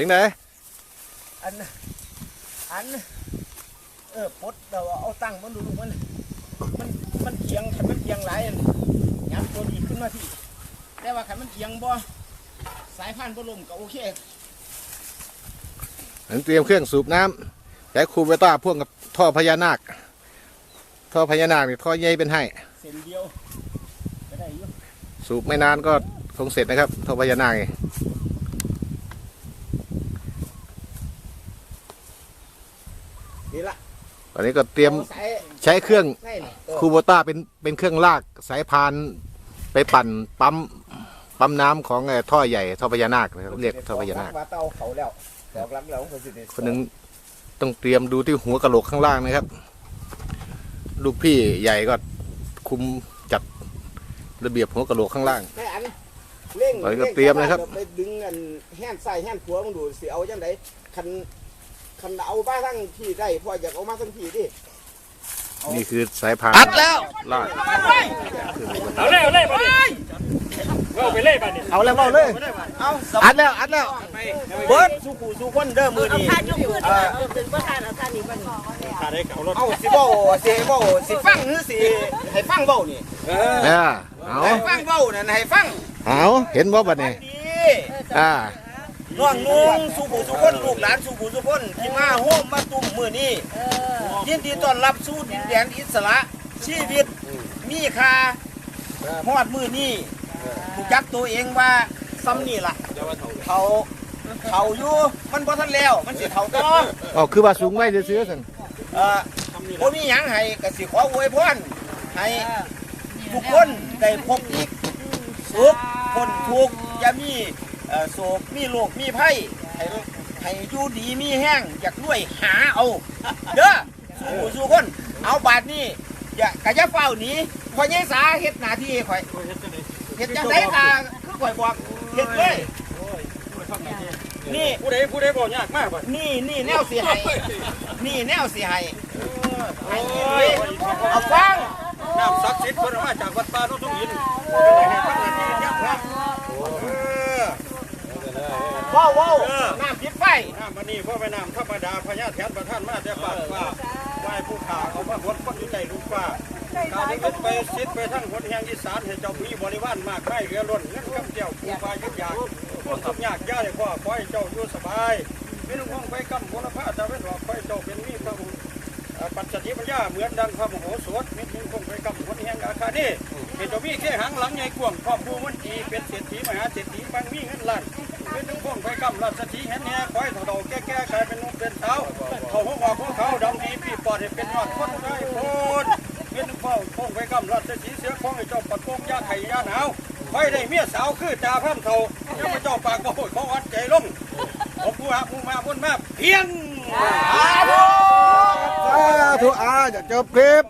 สียงไหนอัน อัน เออปลดเราเอาตั้งมันดูดูมัน มัน มันเอียงขันมันเอียงหลายอันยับตัวนี้ขึ้นมาที่ แต่ว่าขันมันเอียงบ่ สายพันธุ์บ่ลมก็โอเคอันเตรียมเครื่องสูบน้ำใช้คูเบต้าพ่วงกับท่อพญานาค ท่อพญานาคนี่ท่อใหญ่เป็นให้ เส้นเดียวก็ได้อยู่สูบไม่นานก็คงเสร็จนะครับท่อพญานาคนี่ นี่ละตอนนี้ก็เตรียมอาสายใช้เครื่องใช่นี่เออคูโบต้าเป็นเป็นเครื่องลากสายพานไปปั่นปั๊มปั๊มน้ำของไอ้ท่อใหญ่ท่อพญานาคนะครับเรียกท่อพญานาค ว่าเตาเขาแล้วดอกรักแล้วคนสิได้คนหนึ่งต้องเตรียมดูที่หัวกะโหลกข้างล่างนะครับ ลูกพี่ใหญ่ก็คุมจัดระเบียบหัวกะโหลกข้างล่างให้อันเร่งตอนนี้ก็เตรียมนะครับ ไปดึงอันแห้นใส่แห้นขัวมึงดูสิเอาจังไดคัน คันเอาบ้าทั้งพี่ได้พออยากเอามาทั้งพี่ดินี่คือสายพานอัดแล้วลากเอาเล่เอาเล่มาดิเอาไปเล่มาดิเอาแล้วเอาเลยเอาอัดแล้วอัดแล้วเบิร์ดสู้ผู้สู้คนเด้อมือเอานี้ผ้ายกมือเออถึงประธานเอาท่านนี้มาขาได้เก่ารถเอาสิเบ้าสิให้เบ้าสิฟังหรือสิให้ฟังเบ้านี่อ่าเอาให้ฟังเบ้านั่นให้ฟังเอาเห็นว่าบัดนี้ดีอ่า น้องนุ่งสู้ผู้สู้คนลูกหลานสู้ผู้สู้คนที่มาโฮมมาตุ้มมือนี้เออยินดีต้อนรับสู่ดินแดนอิสระชีวิตมีค่าฮอดมือนี้ถูกจักตัวเองว่าซ้ำนี่ล่ะเขาเขาอยู่มันบ่ทันแล้วมันสิเขาต่ออ๋อคือว่าสูงไว้ซื้อๆสั่นเอ่อบ่มีหยังให้ก็สิขออวยพรให้ทุกคนได้พบอีกสุขคนทุกข์อย่ามี เอ่อโศกมีโรคมีภัยให้ให้อยู่ดีมีแห้งอยากรวยหาเอา เด้อสู้ผู้สู้คน เอาบาดนี้อย่ากะอย่าเฝ้าหนีข่อยยังสาเฮ็ดหน้าที่ให้ข่อยเฮ็ดจังได๋ก็คือข่อยบอกเฮ็ดเลยนี่ ผู้ใดผู้ใดบอกยากมากป่ะนี่นี่แนวสิให้นี่แนวสิให้โอ้ยเอาฟังน้ำศักดิ์สิทธิ์เพิ่นมาจากวัดป่าโนนทุ่งหินฟังนาทียักษ์ครับเออ ว้าวว้าวน้ำพิษไฟน้ำมันนี่พ่อแม่น้ำธรรมดาพญาแทนประท่านมาแต่ป่าว่าไหว้ผู้ขาเขามาหดคนอยู่ใจลูกฟ้าข้านี้ก็ไปซิดไปทั้งคนแห่งอีสานให้เจ้ามีบริวารมากให้เรือล้นเงินกำเจียวผู้ฟ้ายุดยากคนทุกข์ยากย่าเลยพ่อขอให้เจ้าอยู่สบายไม่ต้องห้องไปกำคนละผ้าจะเป็นหอกขอให้เจ้าเป็นมีพระบุญปัจจติปัญญาเหมือนดังพระมโหสถมิตรคงไปกับคนแห่งอาคานี่เห็นเจ้ามีแค่หางหลังใหญ่กว้างครอบครัวมันจีเป็นเศรษฐีมหาเศรษฐีบางมีเงินล้าน เป็นถึงคงไปกับราชสีแห่งแห่คอยเถ่าแก่ๆกลายเป็นนุ่มเป็นสาเขาหัวอกของเขาดำดีปีปอดให้เป็นยอดคนได้โพดเป็นถึงพ่อคงไปกับราชสีเสือของไอ้เจ้าปัดโป่งยาไข่ยาหนาวคอยได้เมียสาวคือจ่าพร่ำเถ่ายังไม่เจ้าปากบ่โหดของวัดใจลงผมผู้หาผู้มาพ้นมาเพียงสาธุอาจะจบคลิป